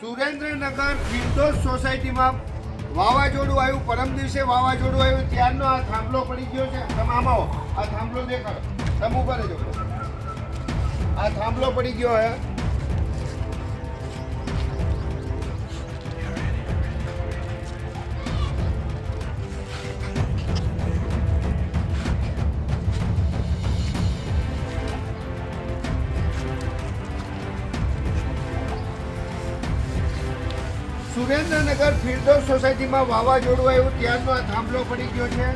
સુરેન્દ્રનગર ફિરદોસ સોસાયટીમાં વાવાઝોડું આવ્યું. પરમ દિવસે વાવાઝોડું આવ્યું. ત્યારનો આ થાંભલો પડી ગયો છે. તમે આમ આવો. આ થાંભલો દેખાડો. તમે ઉપર રહેજો. આ થાંભલો પડી ગયો હે. સુરેન્દ્રનગર ફિરદોસ સોસાયટીમાં વાવાઝોડું આવ્યું, ત્યારનો આ થાંભલો પડી ગયો છે.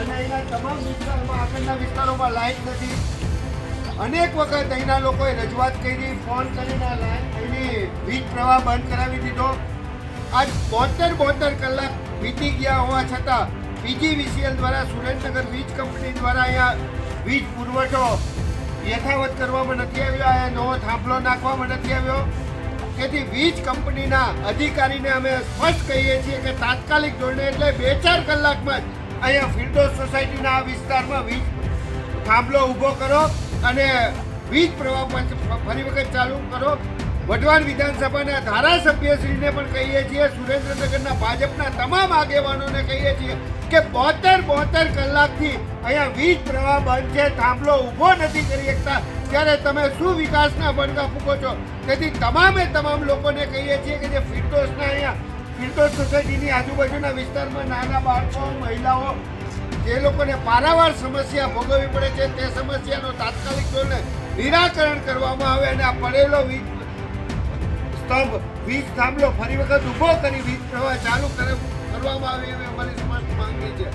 અને અહીંના તમામ વિસ્તારોમાં, આગળના વિસ્તારોમાં લાઇટ નથી. અનેક વખત અહીંના લોકોએ રજૂઆત કરી, ફોન કરીને આ એની વીજ પ્રવાહ બંધ કરાવી દીધો. આજ બોતેર બોતેર કલાક વીતી ગયા હોવા છતાં, પીજીવીસીએલ દ્વારા સુરેન્દ્રનગર વીજ કંપની દ્વારા અહીંયા વીજ પુરવઠો યથાવત કરવામાં નથી આવ્યો. અહીંયા નવો થાંભલો નાખવામાં નથી આવ્યો. તેથી વીજ કંપનીના અધિકારીને અમે સ્પષ્ટ કહીએ છીએ કે તાત્કાલિક ધોરણે એટલે બે ચાર કલાકમાં જ અહીંયા ફિરદોસ સોસાયટીના આ વિસ્તારમાં વીજ થાંભલો ઊભો કરો અને વીજ પ્રવાહ ફરી વખત ચાલુ કરો. વઢવાણ વિધાનસભાના ધારાસભ્યશ્રીને પણ કહીએ છીએ, સુરેન્દ્રનગરના ભાજપના તમામ આગેવાનોને કહીએ છીએ કે બોતેર બોતેર કલાકથી અહીંયા વીજ પ્રવાહ બંધ છે, થાંભલો ઊભો નથી કરી શકતા. ત્યારે તમે શું વિકાસના બણગા ફૂકો છો? તેથી તમામે તમામ લોકોને કહીએ છીએ કે જે ફિરદોસના અહીંયા, ફિરદોસ સોસાયટીની આજુબાજુના વિસ્તારમાં નાના બાળકો, મહિલાઓ, જે લોકોને પારાવાર સમસ્યા ભોગવવી પડે છે, તે સમસ્યાનો તાત્કાલિક ધોરણે નિરાકરણ કરવામાં આવે અને આ પડેલો વીજ સ્તંભ વીજ થાંભલો ફરી વખત ઊભો કરી વીજ પ્રવાહ ચાલુ કરે- કરવામાં આવે એવી અમારી સ્પષ્ટ માંગણી છે.